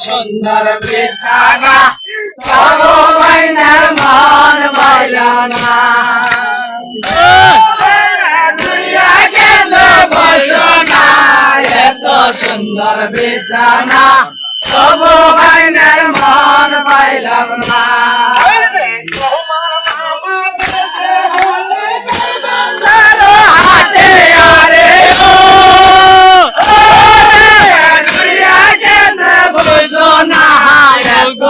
সুন্দর বিছানা তবু বাইনার মন বাইলা না দুইয়া কেন বসো না এত সুন্দর বিছানা তবু বাইনার মন পাইলাম না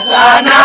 it's a.